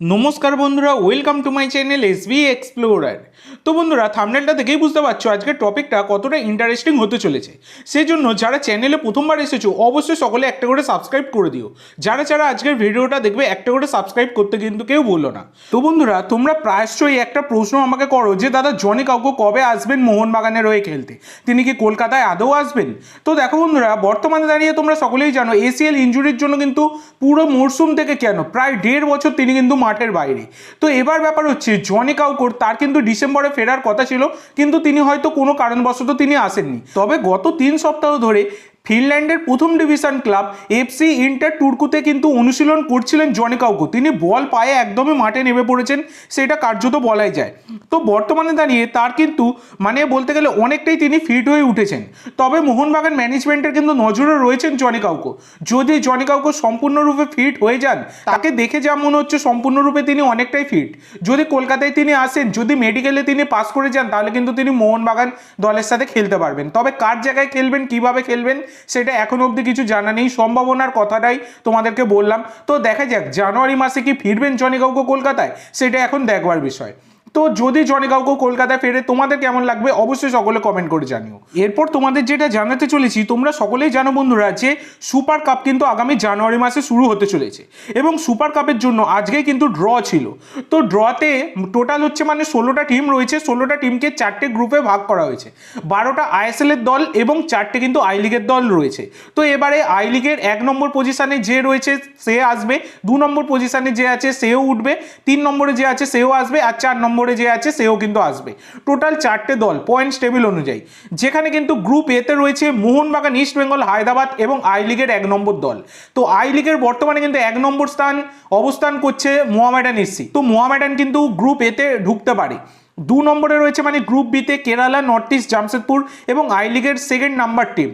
নমস্কার বন্ধুরা welcome to my channel S B explorer তো বন্ধুরা থামনেলটা দেখেই বুঝতে পারছ আজকের টপিকটা কতটা ইন্টারেস্টিং হতে চলেছে। সেই জন্য যারা চ্যানেলে প্রথমবার এসেছ, অবশ্যই সকলে একটা করে সাবস্ক্রাইব করে দিও। যারা যারা আজকের ভিডিওটা দেখবে, একটা করে সাবস্ক্রাইব করতে কিন্তু কেউ বলল না। তো বন্ধুরা, তোমরা প্রায়শই একটা প্রশ্ন আমাকে করো যে, দাদা, জনি কাউকে কবে আসবেন মোহনবাগানের হয়ে খেলতে? তিনি কি কলকাতায় আদৌ আসবেন? তো দেখো বন্ধুরা, বর্তমানে দাঁড়িয়ে তোমরা সকলেই জানো এসিএল ইঞ্জুরির জন্য কিন্তু পুরো মরশুম থেকে কেন? প্রায় দেড় বছর তিনি কিন্তু মাঠের বাইরে। তো এবার ব্যাপার হচ্ছে জনি কাউকোর তার কিন্তু ডিসেম্বরে ফেরার কথা ছিল, কিন্তু তিনি হয়তো কোনো কারণবশত তিনি আসেননি। তবে গত তিন সপ্তাহ ধরে ফিনল্যান্ডের প্রথম ডিভিশন ক্লাব এফসি ইন্টার টুর্কুতে কিন্তু অনুশীলন করছিলেন জনি কাউকো। তিনি বল পায়ে একদমই মাঠে নেমে পড়েছেন, সেটা কার্যত বলাই যায়। তো বর্তমানে দাঁড়িয়ে তার কিন্তু মানে বলতে গেলে অনেকটাই তিনি ফিট হয়ে উঠেছেন। তবে মোহনবাগান ম্যানেজমেন্টের কিন্তু নজরে রয়েছেন জনি কাউকো। যদি জনি কাউকো সম্পূর্ণরূপে ফিট হয়ে যান, তাকে দেখে যা মনে হচ্ছে সম্পূর্ণরূপে তিনি অনেকটাই ফিট। যদি কলকাতায় তিনি আসেন, যদি মেডিকেলে তিনি পাস করে যান, তাহলে কিন্তু তিনি মোহনবাগান দলের সাথে খেলতে পারবেন। তবে কার জায়গায় খেলবেন, কীভাবে খেলবেন সেটা এখন অবধি কিছু জানা নেই, সম্ভাবনার কথাটাই তোমাদেরকে বললাম। তো দেখা যাক, জানুয়ারি মাসে কি ফিরবেন জনি কাউকে কলকাতায়? সেটা এখন দেখবার বিষয়। তো যদি জনি কাউকে কলকাতায় ফেরে, তোমাদের কেমন লাগবে? অবশ্যই সকলে কমেন্ট করে জানিও। এরপর তোমাদের যেটা জানাতে চলেছি, তোমরা সকলেই জানো বন্ধুরা যে সুপার কাপ কিন্তু আগামী জানুয়ারি মাসে শুরু হতে চলেছে। এবং সুপার কাপের জন্য আজকেই কিন্তু ড্র ছিল। তো ড্রতে টোটাল হচ্ছে মানে ষোলোটা টিম রয়েছে, ষোলোটা টিমকে চারটে গ্রুপে ভাগ করা হয়েছে। বারোটা আইএসএল এর দল এবং চারটে কিন্তু আই লিগের দল রয়েছে। তো এবারে আই লিগের এক নম্বর পজিশনে যে রয়েছে, সে আসবে। দু নম্বর পজিশনে যে আছে, সেও উঠবে। তিন নম্বরে যে আছে, সেও আসবে। আর চার নম্বরে যে আছে, সেও কিন্তু আসবে। টোটাল চারটে দল পয়েন্টস টেবিল অনুযায়ী। যেখানে কিন্তু গ্রুপ এতে রয়েছে মোহনবাগান ইস্ট বেঙ্গল হায়দ্রাবাদ এবং আই লিগের এক নম্বর দল। তো আই লিগের বর্তমানে কিন্তু এক নম্বর স্থান অবস্থান করছে মোহামেডান এসসি তো মোহামেডান কিন্তু গ্রুপ এতে ঢুকতে পারে। দু নম্বরে রয়েছে মানে গ্রুপ বিতে কেরালা নর্থ ইস্ট জামশেদপুর এবং আই লিগের সেকেন্ড নাম্বার টিম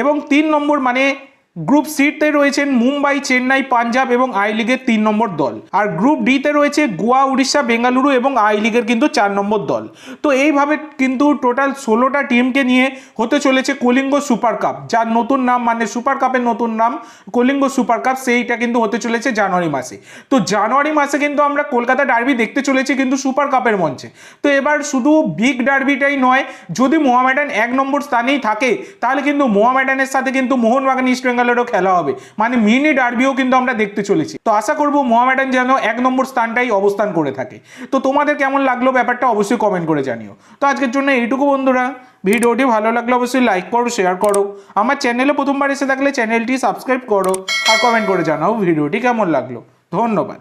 এবং তিন নম্বর মানে গ্রুপ সিতে রয়েছেন মুম্বাই, চেন্নাই, পাঞ্জাব এবং আই লিগের তিন নম্বর দল। আর গ্রুপ ডিতে রয়েছে গোয়া, উড়িষ্যা, বেঙ্গালুরু এবং আই লিগের কিন্তু চার নম্বর দল। তো এইভাবে কিন্তু টোটাল ষোলোটা টিমকে নিয়ে হতে চলেছে কলিঙ্গ সুপার কাপ। যার নতুন নাম মানে সুপার কাপের নতুন নাম কলিঙ্গ সুপার কাপ, সেইটা কিন্তু হতে চলেছে জানুয়ারি মাসে। তো জানুয়ারি মাসে কিন্তু আমরা কলকাতা ডার্বি দেখতে চলেছি কিন্তু সুপার কাপের মঞ্চে। তো এবার শুধু বিগ ডার্বিটাই নয়, যদি মোহামেডান এক নম্বর স্থানেই থাকে, তাহলে কিন্তু মোহামেডানের সাথে কিন্তু মোহনবাগান ইস্ট বেঙ্গলেরও খেলা হবে। মানে মিনি ডার্বিও কিন্তু আমরা দেখতে চলেছি। তো আশা করব মোহামেডান যেন এক নম্বর স্থানটাই অবস্থান করে থাকে। তো তোমাদের কেমন লাগল ব্যাপারটা অবশ্যই কমেন্ট করে জানিও। তো আজকের জন্য এইটুকু বন্ধুরা। ভিডিওটি ভালো লাগলে অবশ্যই লাইক করো শেয়ার করো। আমার চ্যানেলে প্রথমবার এসে থাকলে চ্যানেলটি সাবস্ক্রাইব করো আর কমেন্ট করে জানাও ভিডিওটি কেমন লাগল। ধন্যবাদ।